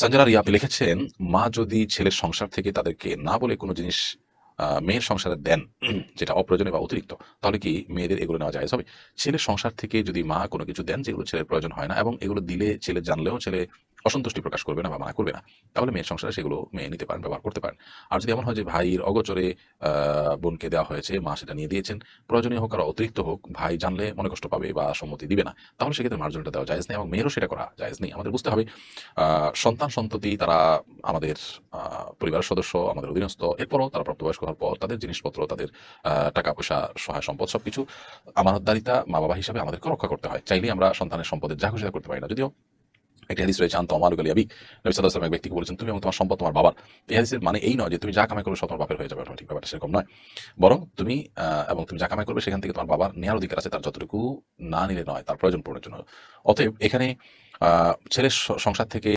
সঞ্জনা রিয়া আপনি লিখেছেন, মা যদি ছেলের সংসার থেকে তাদেরকে না বলে কোনো জিনিস মেয়ের সংসারে দেন, যেটা অপ্রয়োজনীয় বা অতিরিক্ত, তাহলে কি মেয়েদের এগুলো নেওয়া যায় হবে? ছেলের সংসার থেকে যদি মা কোনো কিছু দেন, যেগুলো ছেলের প্রয়োজন হয় না, এবং এগুলো দিলে ছেলে জানলেও ছেলে অসন্তুষ্টি প্রকাশ করবে না বা মানা করবে না, তাহলে মেয়ের সংসারে সেগুলো মেয়ে নিতে পারেন, ব্যবহার করতে পারেন। আর যদি এমন হয় যে ভাইয়ের অগোচরে বোনকে দেওয়া হয়েছে, মা সেটা নিয়ে দিয়েছেন, প্রয়োজনীয় হোক আর অতিরিক্ত হোক, ভাই জানলে মনে কষ্ট পাবে বা সম্মতি দিবে না, তাহলে সেক্ষেত্রে মার্জনটা দেওয়া যায় এবং মেয়েরও সেটা করা যায় নেই। আমাদের বুঝতে হবে সন্তান সন্ততি তারা আমাদের পরিবারের সদস্য, আমাদের অধীনস্থ, এরপরও তারা প্রাপ্তবয়স্ক হওয়ার পর তাদের জিনিসপত্র, তাদের টাকা পয়সা, সহায় সম্পদ সবকিছু আমানতদারিতা মা বাবা হিসাবে আমাদেরকে রক্ষা করতে হয়। চাইলেই আমরা সন্তানের সম্পদের যা খুশি করতে পারি না, যদিও একটা হাদিস রয়েছে, আন্ত আমার গলি আবি। নবী সাল্লাহ এক ব্যক্তিকে বলেছেন, তুমি এবং তোমার সম্পদ, তোমার বাবার। এই হাদিসের মানে এই নয় যে তুমি যা কামাই করবে, সব তোমার বাপের হয়ে যাবে ঠিক ব্যাপারটা সেরকম নয়। বরং তুমি এবং তুমি যা কামাই করবে, সেখান থেকে তোমার বাবার নেওয়ার অধিকার আছে, তার যতটুকু না নিলে নয়, তার প্রয়োজন পূরণের জন্য। অতএব এখানে ছেলের সংসার থেকে